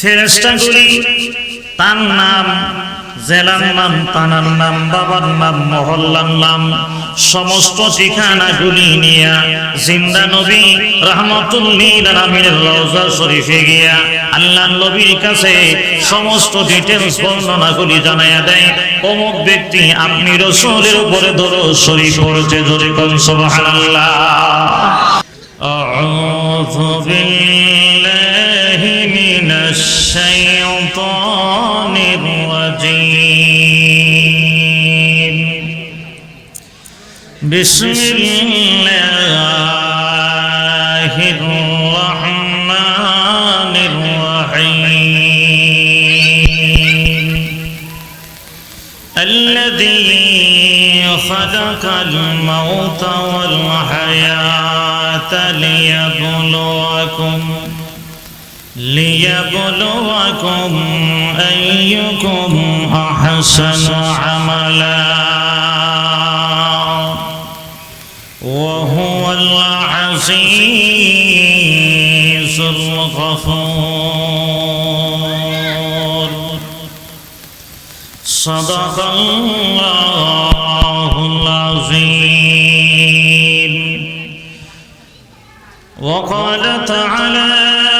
ফেরেস্তাগুলি তার নাম জেলার নাম, তানার নাম, বাবার নাম, মহল্লার নাম, সমস্ত ঠিকানা গুলি নিয়া জিন্দা নবী রহমতুল্লিল আমিনের শরীফে গিয়া আল্লাহ নবীর কাছে সমস্ত ডিটেলস বর্ণনা গুলি জানাইয়া দেয়। অমুক ব্যক্তি আপনি রসুলের উপরে ধরো শরীফ করছে জোরে কন সুবহানাল্লাহ। আউযু الشيطان الرجيم. بسم الله الرحمن الرحيم. الذي خلق الموت والحياة ليبلوكم ليبلوكم أيكم أحسن عملا. وهو العزيز الغفور. صدق الله العظيم. وقال تعالى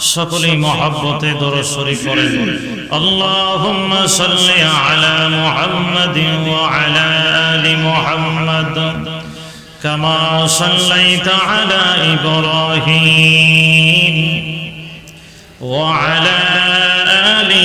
সকলেই মহাব্বতে দরজ শরীফ পড়েন। আল্লাহুম্মা সাল্লি আলা মুহাম্মাদিন ওয়া আলা আলি মুহাম্মাদ, কামা সাল্লাইতা আলা ইব্রাহিম ওয়া আলা আলি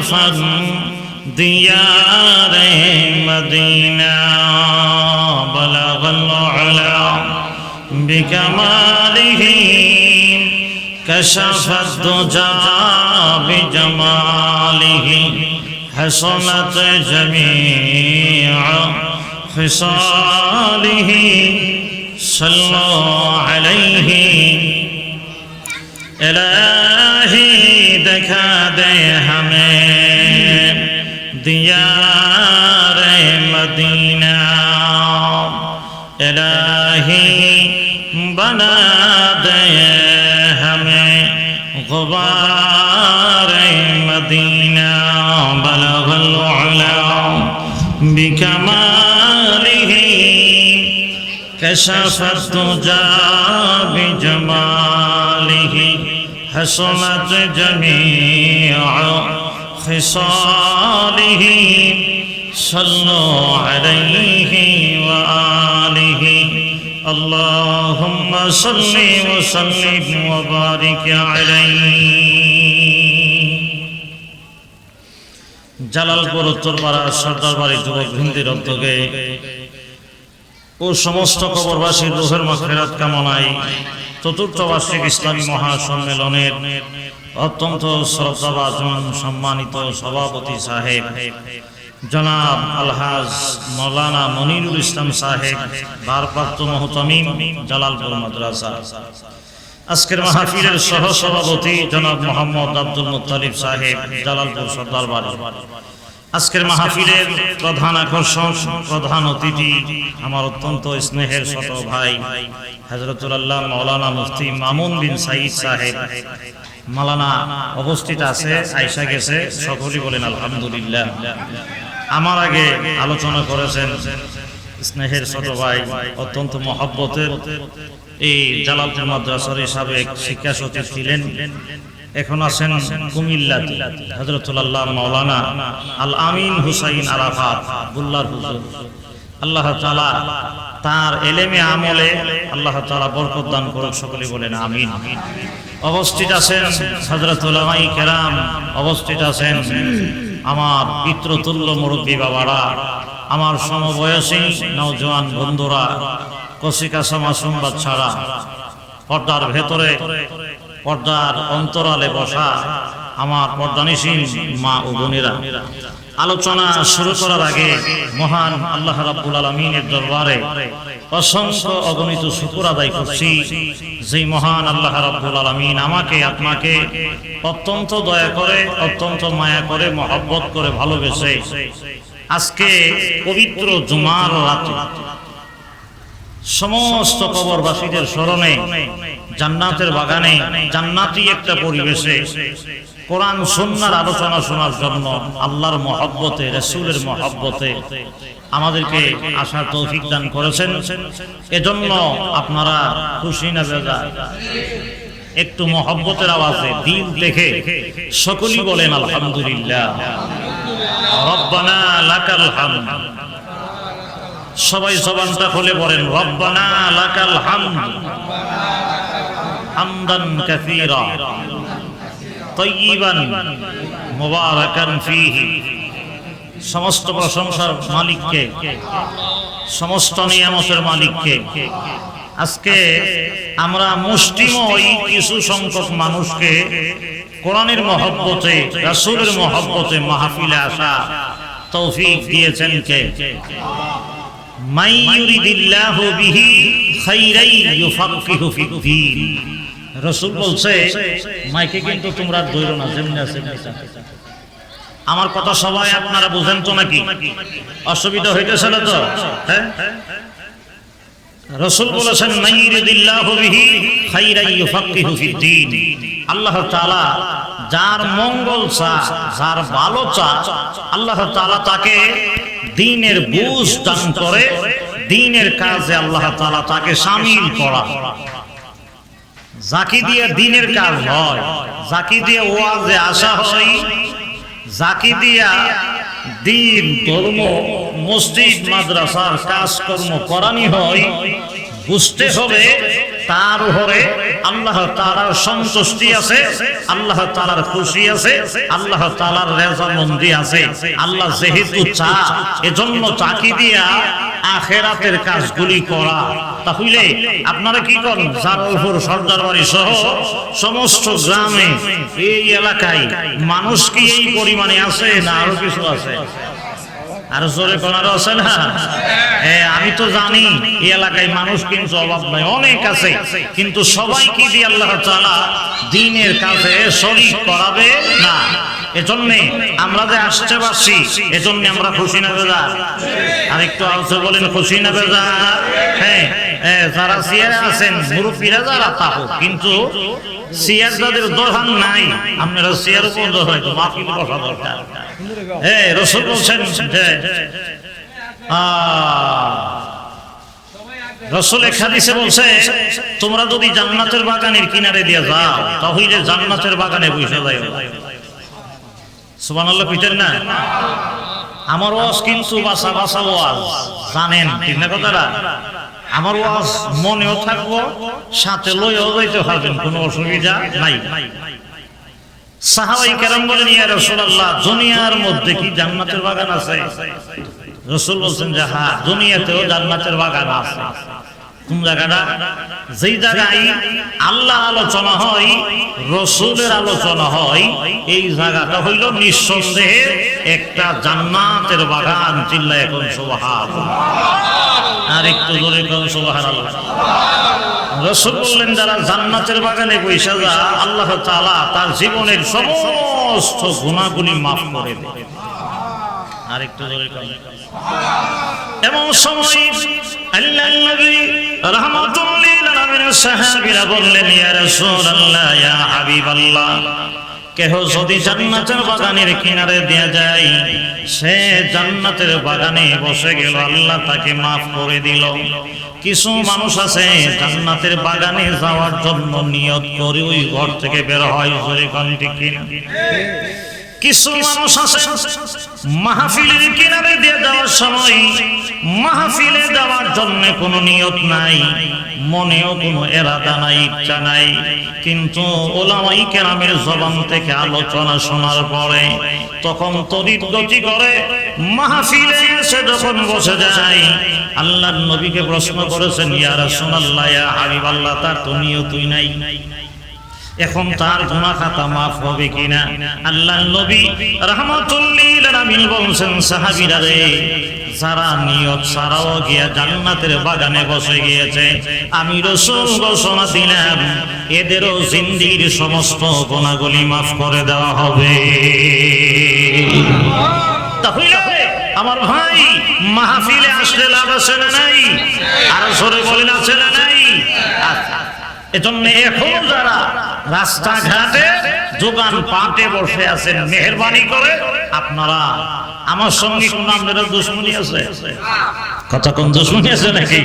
سفر دیا مدینہ بلغ الأعلى بكماله. کشف الدجا بجمالہ حسنت جميع خصاله. صلوا عليه الہی دکھا دے ہمیں دیار مدینہ الہی بنا دے ہمیں غبار مدینہ بلغ العلا بکمالہ كشف الدجى بجماله حسنت جميع خصاله صلوا عليه وآله اللهم صل وسلم وبارك عليه জালালপুর উত্তরপাড়া সর্দার বাড়ি যুবক ভিন্দির উদ্যোগে ও সমস্ত কবরবাসীর রুহের মাখেরাত কামনায় চতুর্থ বার্ষিক ইসলামী মহাসম্মেলনের অত্যন্ত শ্রদ্ধাভাজন সম্মানিত সভাপতি সাহেব, জনাব আলহাজ মৌলানা মনিরুল ইসলাম সাহেব, ভারপ্রাপ্ত মহতমিম জালালপুর মাদ্রাসা। আজকের মাহফিলের সহ সভাপতি জনাব মোহাম্মদ আব্দুল মুতালিব সাহেব, জালালপুর সর্দার বাড়ি আজকের মাহফিলের প্রধান আকর্ষণ, প্রধান অতিথি আমার অত্যন্ত স্নেহের ছোট ভাই হজরতুল্লাহ মৌলানা মুফতি মামুন বিন সাইদ সাহেব। মালানা অবস্থিত আছে আইসা গেছে, সকলেই বলেন আলহামদুলিল্লাহ। আমার আগে আলোচনা করেছেন স্নেহের ছোট ভাই, অত্যন্ত মহব্বতের এই জালালপুর মাদ্রাসার সাবেক শিক্ষা সচিব ছিলেন। এখন আছেন কুমিল্লা হজরতুল্লাহ মৌলানা আল আমিন হুসাইন আরাফাত, বুল্লার আল্লাহ তাআলা তার এলেমে আমলে আল্লাহ তাআলা বরকত দান করুক, সকলে বলেন আমিন। অবস্থিত আছেন হজরতুল্লামাই কেরাম, অবস্থিত আছেন আমার পিতৃতুল্য মুরব্বী বাবারা, আমার সমবয়সী নওজোয়ান বন্ধুরা কসিকাসা মাসুম বাচ্চারা পর্দার ভেতরে পর্দার অন্তরালে বসা আমার পর্দানিসীন মা ও বোনেরা। আলোচনা শুরু করার আগে মহান আল্লাহ রাব্বুল আলমিনের দরবারে অসংখ্য অগণিত শুকুর আদায় করছি যেই মহান আল্লাহ রাব্বুল আলমিন আমাকে, আপনাকে অত্যন্ত দয়া করে, অত্যন্ত মায়া করে, মহব্বত করে ভালোবেসে আজকে পবিত্র জুমার রাতে সমস্ত কবরবাসীদের স্মরণে জান্নাতের বাগানে জান্নাতি একটা পরিবেশে কোরআন সন্ন্যার আলোচনা শোনার জন্য আল্লাহর মহব্বতে, রসুলের মহব্বতে আমাদেরকে আসার তৌফিক দান করেছেন। এজন্য আপনারা খুশি না বেজা। একটু মহব্বতের আওয়াজে দিল দেখে সকলেই বলেন, আলহামদুলিল্লাহ। রব্বানা সবাই জবানটা খুলে বলেন, রব্বানা লাকাল হামদ। হামদান কাসীরা তয়্যিবান মুবারাকান ফীহি। সমস্ত প্রশংসার মালিককে, সমস্ত নিয়ামতের মালিককে, আজকে আমরা মুষ্টিময় কিছু সংখ্যক মানুষকে কোরআনের মহব্বতে, রাসূলের মহব্বতে মাহফিলে আসা তৌফিক দিয়েছেন কে? মাই ইউরিদিল্লাহু বিহি খাইরাই ইউফাক্কিহু ফিদ্দীন রাসূল বলছে, মাইকে কিন্তু তোমরা ধইরো না, যেমনি আছে আমার কথা সবাই আপনারা বুঝেন তো নাকি? অসুবিধা হইতেছে না তো? হ্যাঁ? রসুল বলেছেন আল্লাহ তাআলা যার মঙ্গল চা, যার ভালো চা, আল্লাহ তাআলা তাকে দিনের বুঝ দান করে, দিনের কাজে আল্লাহ তাআলা তাকে সামিল করা। জাকি দিয়ে দিনের কাজ হয়। জাকি দিয়ে ওয়াজে আসা হয়। জাকি দিয়া দিন ধর্ম মসজিদ মাদ্রাসার কাজকর্ম করানি হয়। বুঝতে হবে তার উপরে আল্লাহ তালার সন্তুষ্টি আছে, আল্লাহ তালার খুশি আছে, আল্লাহ তালার রেজামন্দি আছে। আল্লাহ যেহেতু চা, এজন্য চাকি দিয়া আখেরাতের কাজগুলি করা। তাহলে আপনারা কি করেন? সর্দার বাড়ি সহ সমস্ত গ্রামে এই এলাকায় মানুষ কি এই পরিমাণে আছে না আরও কিছু আছে? আর জোরে করার আছে না? আমি তো জানি এই এলাকায় মানুষ কিন্তু অভাব নাই অনেক আছে। কিন্তু সবাই কি দিয়ে আল্লাহ তাআলা দিনের কাছে শরীর করাবে? না। এজন্যে আমরা যে আসতে পারছি এজন্যে আমরা খুশি না বেজা আর একটু আলোচনা বলেন খুশি না বেজা হ্যাঁ, যারা সিয়ারে আছেন, মুরব্বীরা যারা তাহো কিন্তু সিয়ার যাদের দোহান নাই, আপনারা সিয়ার উপর হয়তো মাফিল বসা দরকার। রসুল বলছেন রসুল এক হাদিসে বলছে, তোমরা যদি জান্নাতের বাগানের কিনারে দিয়ে যাও, তাহলে জান্নাতের বাগানে বসে কইতেন না? আমার ওয়াজ কিন্তু বাসা বাসা ওয়াজ, জানেন, ঠিক না কথাটা? আমার ওয়াজ মনেও থাকব সাথে লইও যাইতে পারবেন কোনো অসুবিধা নাই। সাহাবাই কেরাম বলেন ইয়া রাসূলুল্লাহ দুনিয়ার মধ্যে কি জান্নাতের বাগান আছে। রাসূল বলছেন যে হ্যাঁ দুনিয়াতেও জান্নাতের বাগান আছে। কোন জায়গাটা যেই জায়গায় আল্লাহ আলোচনা হয়, রসুলের আলোচনা হয়, এই জায়গাটা হইল নিঃসন্দেহে একটা জান্নাতের বাগান চিল্লা এখন আর একটু জোরে কোন সুবহান রসুল বললেন, যারা জান্নাতের বাগানে বৈশা আল্লাহ তাআলা তার জীবনের সমস্ত গুণাগুলি মাফ করে দেয়। আর একটু জোরে এমন সময় নবী সাহাবীরা বললেন, ইয়া রাসূলুল্লাহ, ইয়া হাবিবাল্লাহ, কেহ যদি জান্নাতের বাগানের কিনারে দেয়া যায়, সে জান্নাতের বাগানে বসে গেল, আল্লাহ তাকে মাফ করে দিল। কিছু মানুষ আছে, জান্নাতের বাগানে যাওয়ার জন্য নিয়ত করে ওই ঘর থেকে বের হয়, জোরে কোন ঠিক কিনা? কিছু মানুষ আছে, মাহফিলের কিনারে দিয়ে যাওয়ার সময় মাহফিলে যাওয়ার জন্য কোনো নিয়ত নাই, মনেও কোনো এরাদা নাই, ইচ্ছা নাই। কিন্তু ওলামাই কেরামের জবান থেকে আলোচনা শোনার পরে তখন তরিত গতি করে মাহফিলে এসে যখন বসে যায়, আল্লাহর নবীকে প্রশ্ন করেছেন, ইয়া রাসূলুল্লাহ, ইয়া হাবিবাল্লাহ, তার তো নিয়তই নাই। এখন তার গুনাহ খাতা মাফ হবে কিনা? আল্লাহ নবী রাহমাতুল্লিল আলামিন বলছেন, সাহাবীরা রে, যারা নিয়ত ছাড়াও গিয়া জান্নাতের বাগানে বসে গিয়েছে, আমি রসুল ঘোষণা দিলাম, এদেরও জিন্দির সমস্ত গুণাগুলি মাফ করে দেওয়া হবে। আমার ভাই মাহফিলে আসলে লাভ আছে না নাই? আর সরে বলেন, আছে না নাই? আচ্ছা। এজন্য এখন যারা রাস্তাঘাটে যোগান পাটে বসে আছেন মেহরবানি করে আপনারা? আমার সঙ্গে কোন আপনাদের দুশ্মনী আছে? কথা কোন দুশ্মনী আছে নাকি?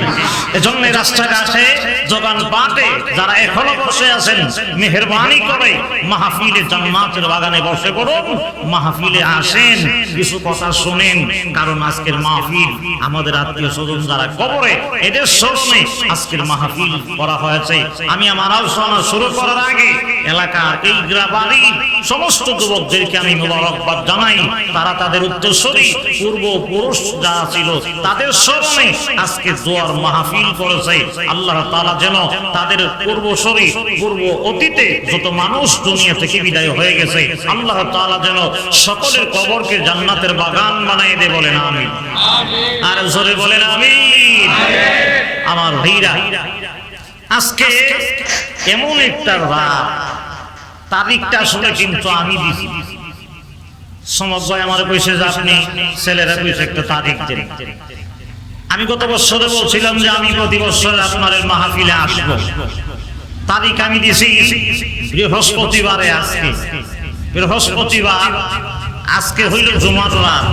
এজন্য রাস্তাঘাটে দোকান পাটে যারা এখনও বসে আছেন, মেহরবানি করে মাহফিলে জান্নাতের বাগানে বসে পড়ুন, মাহফিলে আসেন, কিছু কথা শুনেন, কারণ আজকের মাহফিল আমাদের আত্মীয় স্বজন যারা কবরে, এদের স্মরণে আজকের মাহফিল করা হয়েছে। আমি আমার আলোচনা শুরু করার আগে এলাকার এই গ্রাবাড়ির সমস্ত যুবকদেরকে আমি মোবারকবাদ জানাই। তারা তাদের উত্তরসূরি পূর্ব পুরুষ যারা ছিল তাদের স্মরণে আজকে জোয়ার মাহফিল করেছে। আল্লাহ তাআলা যেন তাদের পূর্বসূরি পূর্ব অতীতে যত মানুষ দুনিয়া থেকে বিদায় হয়ে গেছে, আল্লাহ তাআলা যেন সকলের কবরকে জান্নাতের বাগান বানাই দে বলেন, আমিন। আর জোরে বলেন, আমিন। আমার ভাইরা, আজকে এমন একটা রাত, তারিখটা আসলে কিন্তু আমি দিছি। সমগ্র আমার ছেলেরা আমি গত বছরে বলছিলাম যে আমি প্রতি বছর আপনার মাহফিলে আসব। তারিখ আমি দিছি বৃহস্পতিবারে আজকে। বৃহস্পতিবার আজকে হইল জুমার রাত।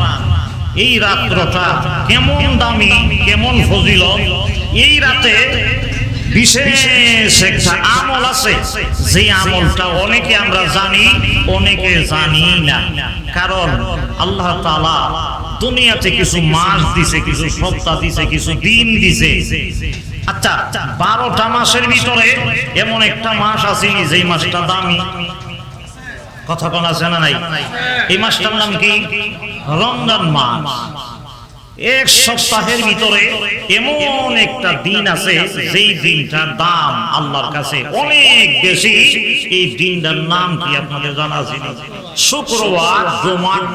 এই রাত্রটা কেমন দামি, কেমন ফজিল এই রাতে বিশেষ একটা আমল আছে। যে আমলটা অনেকে আমরা জানি, অনেকে জানি না। কারণ আল্লাহ তাআলা দুনিয়াতে কিছু মাস দিছে, কিছু সপ্তাহ দিছে, কিছু দিন দিছে। আচ্ছা বারোটা মাসের ভিতরে এমন একটা মাস আছে যে মাসটা দামি। কথা কোন আছে না নাই? এই মাসটার নাম কি? রমজান মাস। এক সপ্তাহের ভিতরে এমন একটা দিন আছে, যেই দিনটার দাম আল্লাহর কাছে অনেক বেশি। এই দিনটার নাম কি আপনাদের জানা আছে? শুক্রবার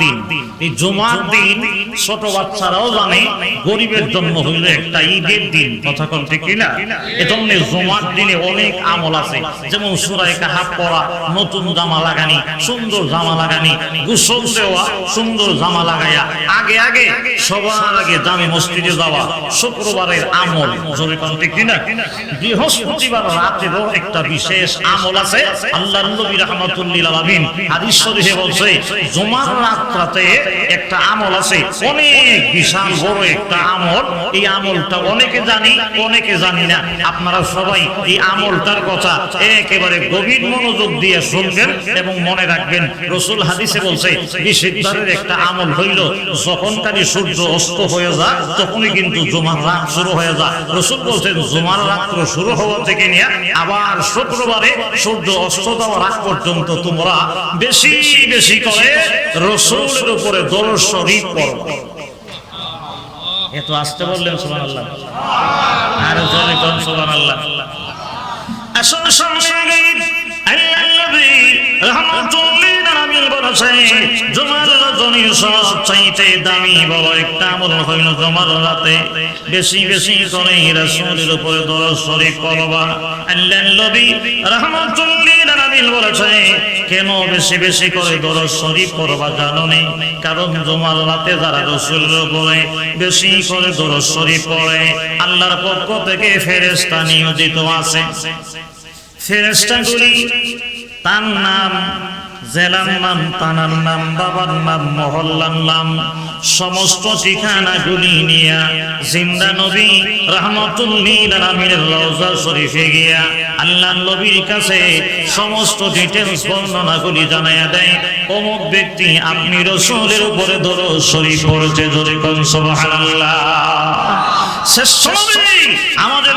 দিন। এই দিন ছোট বাচ্চারাও জানে, গরিবের জন্ম হইল একটা ঈদের দিন। কথা কোন ঠিক কিনা? এজন্য দিনে অনেক আমল আছে। যেমন সুরায় কাহাব পড়া, নতুন জামা লাগানি, সুন্দর জামা লাগানি, গোসল দেওয়া, সুন্দর জামা লাগাইয়া, আগে আগে সবার আগে জামে মসজিদে যাওয়া শুক্রবারের আমল জোরে কোন কিনা? বৃহস্পতিবার রাতেরও একটা বিশেষ আমল আছে আল্লাহ নবী রাহমাতুল্লিল আলামিন হাদিস শরীফে বলছে, জুমার রাত রাতে একটা আমল আছে, অনেক বিশাল বড় একটা আমল। এই আমলটা অনেকে জানি অনেকে জানি না। আপনারা সবাই এই আমলটার কথা একেবারে গভীর মনোযোগ দিয়ে শুনবেন এবং মনে রাখবেন। রসুল হাদিসে বলছে বিশুদ্ধারের একটা আমল হইল যখন কালি সূর্য অস্ত হয়ে যায় তখনই কিন্তু জুমার রাত শুরু হয়ে যায় রসুল বলছেন, জুমার রাত্র শুরু হওয়া থেকে নিয়ে আবার শুক্রবারে সূর্য অস্ত যাওয়ার আগ পর্যন্ত তোমরা বেশি বেশি করে রসুলের উপরে দরজ শরীফ পড়ো এত আসতে বললেন সুবান আল্লাহ আর কোন সুবান আল্লাহ আসল সামনে আল্লাহ নবী বলেছে জুমার রজনী সব দামি বড় একটা আমল হইল জুমার রাতে। বেশি বেশি করে রাসূলের উপরে দরজ শরীফ পড়বা। আল্লাহ নবী রহমাতুল্লিল আলামিন কেন বেশি বেশি করে দরজ শরীফ পড়বা জানো নি? কারণ জুমার রাতে যারা রাসূলের উপরে বেশি করে দরজ শরীফ পড়ে, আল্লাহর পক্ষ থেকে ফেরেশতা নিয়োজিত আছে। ফেরেস্তাগুলি তার নাম জেলার নাম, তানার নাম, বাবার নাম, মহল্লার নাম, সমস্ত ঠিকানাগুলি নিয়া জিন্দা নবী রহমতুল্লিল আলামিনের রওজা শরীফে গিয়া আল্লাহ নবীর কাছে সমস্ত ডিটেলস বর্ণনাগুলি জানাইয়া দেয়। অমুক ব্যক্তি আপনি রসুলের উপরে ধরো শরীফ পড়েছে, জোরে কোন সুবহানাল্লাহ। নবী আমাদের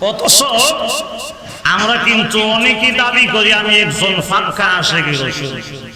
অথচ আমরা কিন্তু অনেকেই দাবি করি আমি একজন ফাঁকা আসে কি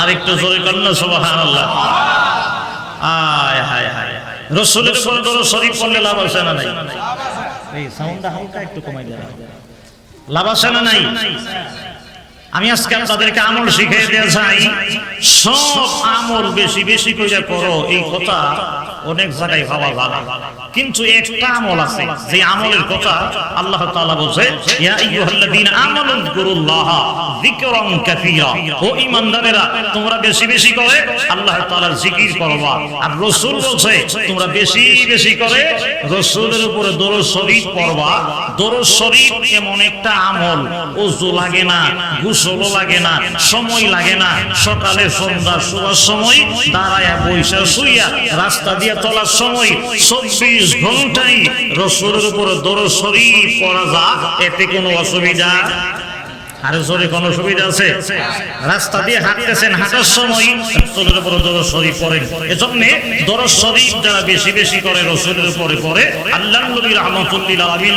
আর একটু জোরে কন্যা আয় হায় হায়। রসুলের উপর দরজ শরীফ পড়লে লাভ আছে না নাই? এই সাউন্ডটা হালকা একটু কমাই দেন। লাভ আছে না নাই? আমি আজকে তাদেরকে আমল শিখিয়ে দিয়ে চাই সব আমল বেশি বেশি করে করো এই কথা অনেক জায়গায় ভাবা ভালো কিন্তু একটা আমল আছে, যে আমলের কথা আল্লাহ তাআলা বলছে, ইয়া আইয়ুহাল্লাযীনা আমানু যিকরান কাসীরা। ও ঈমানদারেরা, তোমরা বেশি বেশি করে আল্লাহ তাআলার জিকির করবা। আর রাসূল বলছে, তোমরা বেশি বেশি করে রাসূলের উপরে দরুদ শরীফ পড়বা। দরুদ শরীফ এমন একটা আমল। ওযু লাগে না, গোসলও লাগে না, সময় লাগে না। সকালে সন্ধ্যা শোয়ার সময় দাঁড়ায় বৈশা শুইয়া রাস্তা দিয়ে চলার সময় চব্বিশ ঘন্টায় রসুলের উপর দরসরি পড়া যা এতে কোনো অসুবিধা আরে জোরে সুবিধা আছে? রাস্তা দিয়ে হাঁটতেছেন, হাঁটার সময় রসুলের উপরে শরীফ পড়েন। এজন্য শরীফ যারা বেশি বেশি করে রসুলের উপরে পড়ে আল্লাহ নবী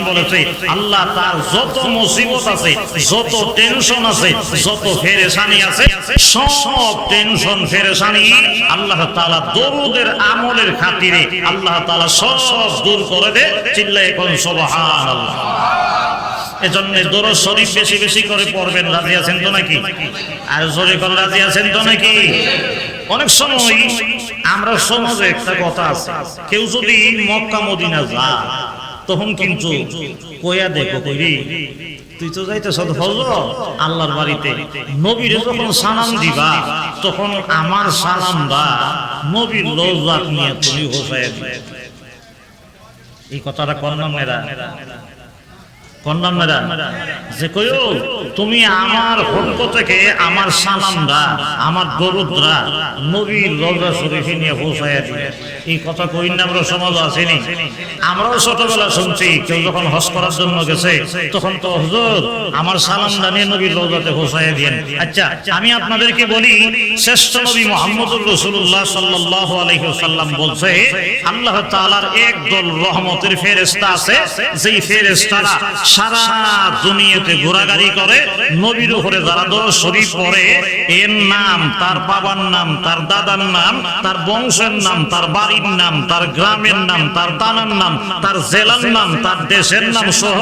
বলেছে, আল্লাহ তার যত মুসিবত আছে, যত টেনশন আছে, যত ফেরেশানি আছে, সব টেনশন ফেরেশানি আল্লাহ তাআলা দরুদের আমলের খাতিরে, আল্লাহ তাআলা সব দূর করে দে চিল্লায় কোন, সুবহানাল্লাহ। এজন্য দরজ শরীফ বেশি বেশি করে পড়বেন, রাজি আছেন তো নাকি? আর জোরে করে রাজি আছেন তো নাকি? অনেক সময় আমরা সমাজে একটা কথা আছে, কেউ যদি মক্কা, মদিনা যা তখন কিন্তু কয়া দেখো কইরি তুই তো যাইতেছ হজ আল্লাহর বাড়িতে। নবীর যখন সালাম দিবা, তখন আমার সালামটা নবীর লজাত নিয়ে তুমি হোসায় এই কথাটা কন্যা মেয়েরা যে তুমি আমার পক্ষ থেকে আমার সালামরা, আমার দরুদরা নবীর রোজা শরীফে নিয়ে পৌঁছাইয়া দিবে এই কথা না, আমরা সমাজ আসেনি। আমরাও ছোটবেলা শুনছি, কেউ যখন করার জন্য গেছে, তখন তো আমার সালামরা নিয়ে নবীর রোজাতে দিয়েন। আচ্ছা আমি আপনাদেরকে বলি, শ্রেষ্ঠ নবী মোহাম্মদুর রসুল্লাহ সাল্লাহ আলহিহাল্লাম বলছে, আল্লাহ তাআলার এক দল রহমতের ফেরেস্তা আছে, যেই ফেরেস্তারা সারা দুনিয়াতে ঘোরাঘুরি করে, নবীর উপরে যারা দর শরীফ পড়ে, এর নাম, তার বাবার নাম, তার দাদার নাম, তার বংশের নাম, তার বাড়ির নাম, তার গ্রামের নাম, তার তানার নাম, তার জেলার নাম, তার দেশের নাম সহ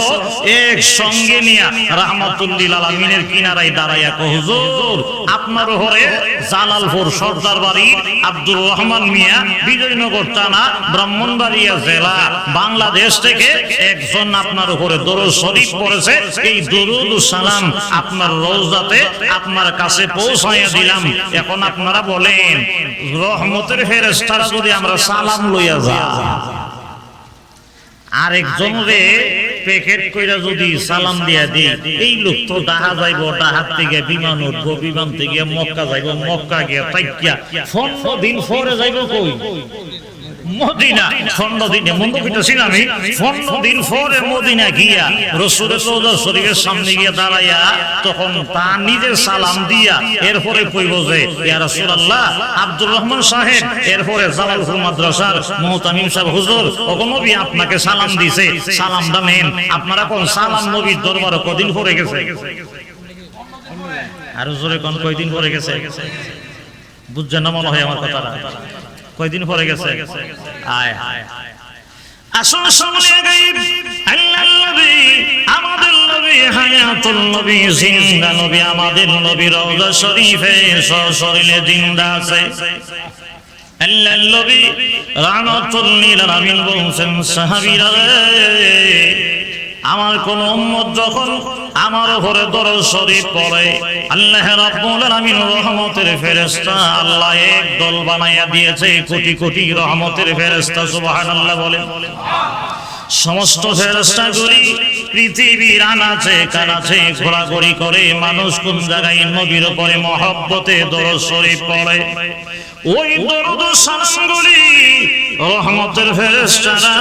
এক সঙ্গে নিয়ে রাহমাতুল্লিল আলমিনের কিনারায় দাঁড়াইয়া কহুজুর আপনার হরে জালালপুর সর্দার বাড়ি আব্দুর রহমান মিয়া, বিজয়নগর টানা ব্রাহ্মণবাড়িয়া জেলা, বাংলাদেশ থেকে একজন আপনার উপরে দরুদ শরীফ পড়েছে। এই দরুদ সালাম আপনার রোজাতে আপনার কাছে পৌঁছাইয়া দিলাম। এখন আপনারা বলেন, রহমতের ফেরেস্তারা যদি আমরা সালাম লইয়া যা। আরেকজন রে প্যাকেট কইরা যদি সালাম দিয়া দেই, এই লোক তো ডাহা যাইব দাহাত থেকে বিমান উঠবো, বিমান থেকে মক্কা যাইব, মক্কা গিয়া তাইকিয়া ফোন দিন পরে যাইব কই? মদিনা পনেরো দিনে মন্দ কইতেছি পনেরো দিন পরে মদিনা গিয়া রসুলের রোজা শরীফের সামনে গিয়া দাঁড়াইয়া তখন তা নিজে সালাম দিয়া এরপরে কইব যে ইয়া রাসূলুল্লাহ আব্দুর রহমান সাহেব এরপরে জালালপুর মাদ্রাসার মুহতামিম সাহেব হুজুর ওগো নবী আপনাকে সালাম দিছে। সালামটা নেন আপনারা কোন সালাম নবীর দরবারে কদিন পরে গেছে? আর কোন কয়দিন পরে গেছে? বুঝছেন না মনে হয় আমার কথাটা? কয়দিন পরে গেছে? আয় হায় আসুন সামনে গাইব। আল্লাহ নবী আমাদের নবী হায়াতুল নবী জিন্দা নবী আমাদের নবী রওজা শরীফে সশরীরে জিন্দা আছে। আল্লাহ নবী রাহমাতুল লিল আলামিন বলছেন সাহাবীরা রে, আমার কোন উম্মত যখন আমার উপরে দরজ শরীফ পড়ে, আল্লাহ রাব্বুল রহমতের ফেরেশতা আল্লাহ এক দল বানাইয়া দিয়েছে কোটি কোটি রহমতের ফেরেশতা, সুবহানাল্লাহ বলেন। সমস্ত ফেরেশতাগুলি পৃথিবীর আনাচে কানাচে ঘোরাঘুরি করে মানুষ কোন জায়গায় নবীর উপরে মহব্বতে দরজ শরীফ পড়ে, ওই দরদ সালামগুলি রহমতের ফেরেশতারা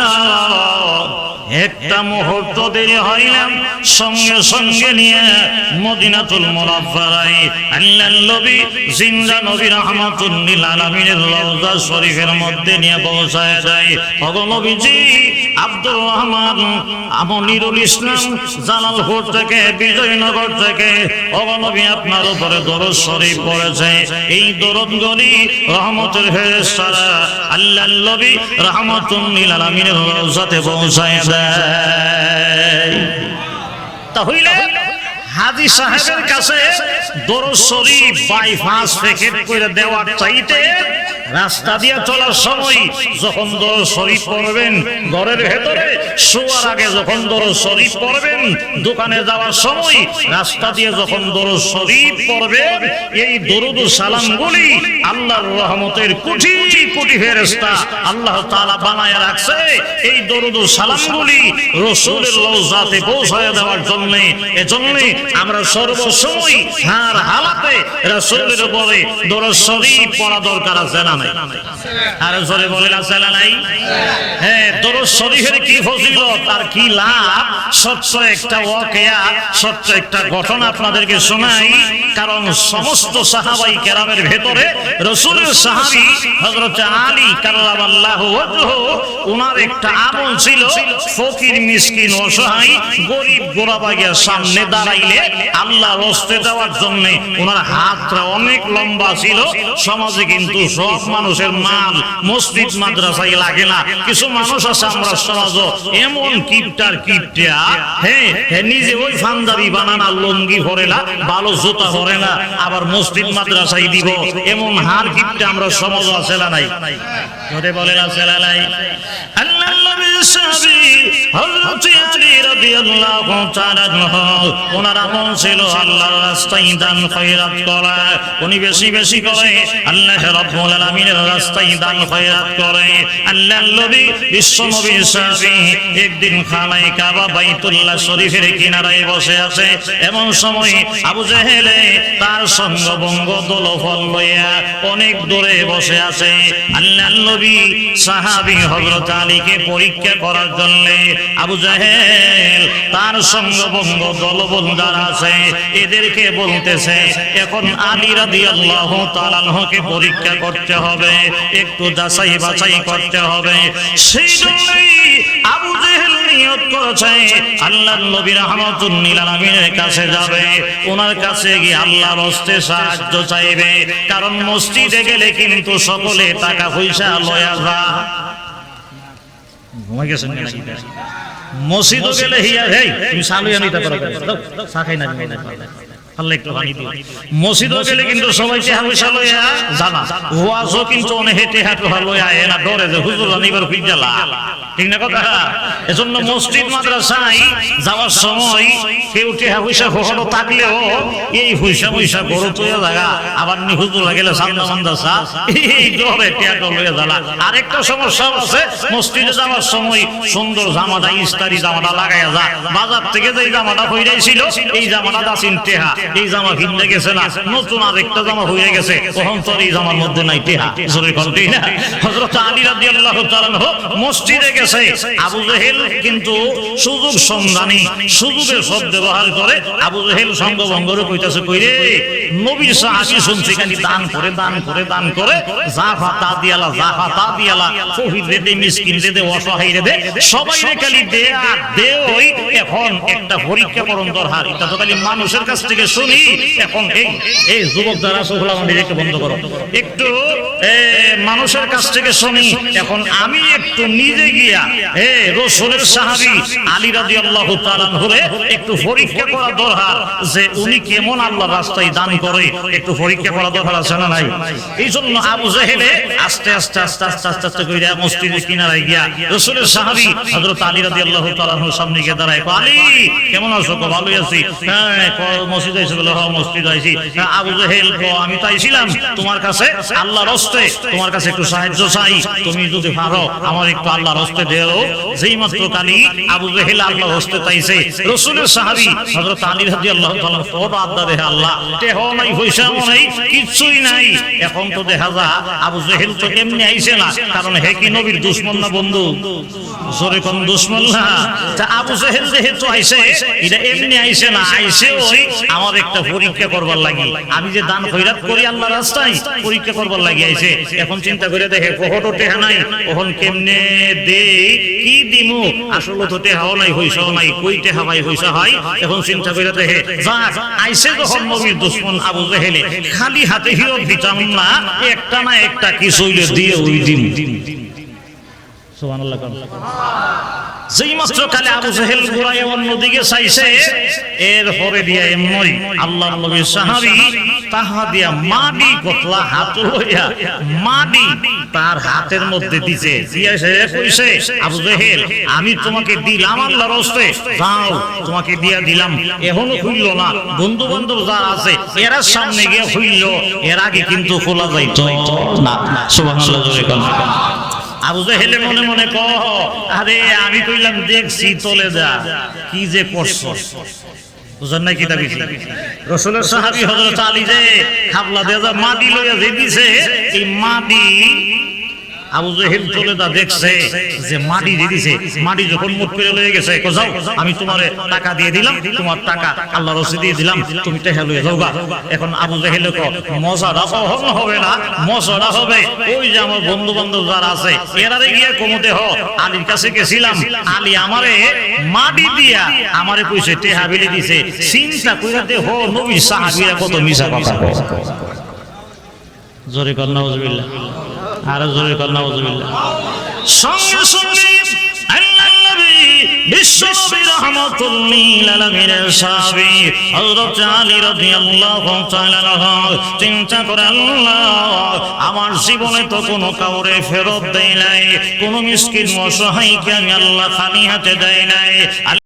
একটা মুহূর্ত দেরি হইলাম। সঙ্গে সঙ্গে নিয়ে মদিনাতুল মুনাফফারায় আল্লাহর নবী, জিন্দা নবী রাহমাতুল্লিল আলামিনের রওজা শরীফের মধ্যে নিয়ে পৌঁছায় যায় ওগো নবীজি, আব্দুর রহমান আমনিরুল ইসলাম, জালালপুর থেকে, বিজয়নগর থেকে, ওগো নবী আপনার উপরে দরদ শরীফ পড়েছে। এই দরদগুলি রহমতের ফেরেশতারা আল্লাহর নবী রাহমাতুল্লিল আলামিনের রওজাতে পৌঁছায় হাজি কাছে দরজ শরীফ বাইপাস করে দেওয়ার চাইতে রাস্তা দিয়ে চলার সময় যখন দরজ শরীফ পড়বেন ঘরের ভেতরে শোয়ার আগে যখন দরজ শরীফ পড়বেন দোকানে যাওয়ার সময় রাস্তা দিয়ে যখন দরজ শরীফ পড়বেন এই দরুদ সালামগুলি আল্লাহর রহমতের কোটি কোটি ফেরেশতা আল্লাহ তাআলা বানায় রাখছে। এই দরুদ সালামগুলি রসুলের রওজাতে পৌঁছায় দেওয়ার জন্য। এজন্য আমরা সর্বসময় হার হালাতে রাসূলের উপরে দরুদ শরীফ পড়া দরকার আছে না নাই। আর জোরে বলেন আছে না নাই। হ্যাঁ দরুদ শরীফের কি ফজিলত আর কি লাভ? সত্য একটা ওয়াকিয়া সত্য একটা ঘটনা আপনাদেরকে শোনাই। কারণ সমস্ত সাহাবাই কেরামের ভেতরে রসুলের সাহাবি হযরত আলী কাল্লামাল্লাহু ওয়াজহু ওনার একটা আমল ছিল ফকির মিসকিন অসহায় গরিব গোরাবাগিয়ার সামনে দাঁড়াইলে আল্লাহ রস্তে দেওয়ার জন্য ওনার হাতটা অনেক লম্বা ছিল। সমাজে কিন্তু সব মানুষের মাল মসজিদ, মাদ্রাসায় লাগে না। কিছু মানুষ আছে, আমরা সমাজ এমন কিপটার কিপটা হ্যাঁ নিজে ওই ফান্দাবি বানানা লঙ্গি ভরে না, ভালো জুতা ভরে না, আবার মসজিদ, মাদ্রাসায় দিব। এমন হার কিপটা আমরা সমাজ আছে না নাই? ধরে আছে না নাই? আল্লাহ একদিন খানায় কাবা বাইতুল্লাহ শরীফের কিনারায় বসে আছে। এমন সময় আবু জেহেলে তার সঙ্গভঙ্গ দলফল লইয়া অনেক দূরে বসে আছে। আল্লাহ নবী সাহাবী হযরত আলীকে পরীক্ষা করার জন্য আবু জাহেল তার সঙ্গভঙ্গ দলবল যারা আছে, এদেরকে বলতেছে, এখন আলী পরীক্ষা করতে হবে, একটু যাচাই বাছাই করতে হবে। সেই জন্যই আবু কাছে যাবে, ওনার কাছে গিয়ে আল্লাহর সাহায্য চাইবে, কারণ মসজিদে গেলে কিন্তু সকলে টাকা পয়সা লয়া যা ঘুমাই গেছেন মসজিদও গেলে হিয়া হেই তুমি সালুয়া নিতে পারো চা খাই না। আল্লাহ একটু কিন্তু সবাই টেহা পয়সা লইয়া জানা। সময় কেউ টেহা পয়সা কখনো আবার নি হুজুর আরেকটা সমস্যা আছে মসজিদে যাওয়ার সময় সুন্দর জামাটা, ইস্তারি জামাটা লাগাইয়া যা। বাজার থেকে যে জামাটা হইয়াছিল এই জামাটা দাসিন টেহা। এই জামা কিনতে গেছে না, নতুন জামা হয়ে গেছে। তখন এই জামার মধ্যে নাই টেহা। জোরে কোন ঠিক না আলী মসজিদে গেছে। আবু জেহেল কিন্তু সুযোগ সন্ধানী, সুযোগের ব্যবহার করে আবু জেহেল কইতাছে কইরে নবীর শুনছি দান করে দান করে দান করে, জাফা তা দিয়ালা, জাফা তা দিয়ালা রে দে, মিসকিন রে দে, অসহায় রে দে, সবাই রে খালি দে দে ওই, এখন একটা পরীক্ষা এটা তো খালি মানুষের কাছ থেকে শুনি, এখন এই এই যুবক যারা সকল আমাদের একটু বন্ধ করো। একটু মানুষের কাছ থেকে শুনি। এখন আমি একটু নিজে গিয়া, এ, রসুলের সাহাবী আলী রাদিয়াল্লাহু তাআলা ধরে একটু পরীক্ষা করা দরকার যে উনি কেমন আল্লাহর রাস্তায় দান করে। একটু পরীক্ষা করা দরকার আছে না নাই? এই জন্য আবু জাহেলে আস্তে আস্তে আস্তে আস্তে আস্তে আস্তে কইরা মসজিদের কিনারায় গিয়া রসুলের সাহাবী হযরত আলী রাদিয়াল্লাহু তাআলার সামনে গিয়ে দাঁড়ায় আলী, কেমন আছো? ভালোই আছি। হ্যাঁ মসজিদে হ্যাঁ হ্যাঁ, এখন তো দেখা যা আবু এমনি না কারণ হে কি নবীর দুশমন না বন্ধু দুশমন না আবু জাহেল যেহেতু এটা এমনি আইছে না আইছে ওই আমার একটা পরীক্ষা করবার লাগি। আমি যে দান খৈরাত করি আল্লাহ রাস্তায় পরীক্ষা করবার লাগি আইছে এখন চিন্তা করে দেখে কহটো টেহা নাই। কখন কেমনে দে কি দিমু? আসলে তো টেহাও নাই হইসাও নাই। কই টেহা ভাই হইসা হয় এখন চিন্তা করে দেখে যাক আইছে যখন নবীর দুশ্মন আবু জাহেলে খালি হাতে হিও দিতাম না একটা না একটা কিছু দিয়ে ওই দিন আল্লাহ আমি তোমাকে দিলাম আল্লাহর হস্তে। যাও, তোমাকে দিয়া দিলাম। এখনও খুললো না। বন্ধু বান্ধব যা আছে, এরা সামনে গিয়ে খুললো। এর আগে কিন্তু খোলা যাইতো না। আবু জাহেলে মনে মনে কহ আরে আমি কইলাম দেখছি চলে যা। কি যে করছ বুঝেন না কি দাবি রসুলের সাহাবি হযরত আলী যে খাবলা দিয়ে যা মাটি লইয়া যে দিছে এই মাটি আবু জেহেল চলে দা দেখছে যে মাটি দিয়ে দিছে। মাটি যখন মুখ করে লয়ে গেছে যাও, আমি তোমার টাকা দিয়ে দিলাম, তোমার টাকা আল্লাহ রসি দিয়ে দিলাম, তুমি টাকা লয়ে যাওগা এখন আবু জেহেল মজাটা কখন হবে না মজাটা হবে। ওই যে আমার বন্ধু বান্ধব যারা আছে, এরারে গিয়ে কমতে হ আলীর কাছে গেছিলাম, আলী আমারে মাটি দিয়া আমারে কইছে, টেহা বিলি দিছে। চিন্তা কইরা দে, হো নবী সাহাবীরা কত মিছা কথা জোরে কর, নাউজুবিল্লাহ। আর জোরে কর সঙ্গে সঙ্গে নবী বিশ্বনবী রহমাতুল্লিল আলামিনের সাহাবী, হযরত আলী রাদিয়াল্লাহু তাআলা চিন্তা করে আল্লাহ, আমার জীবনে তো কোনো কাউরে ফেরত দেয় নাই, কোনো মিসকিন অসহায়কে আমি আল্লাহ খালি হাতে দেয় নাই।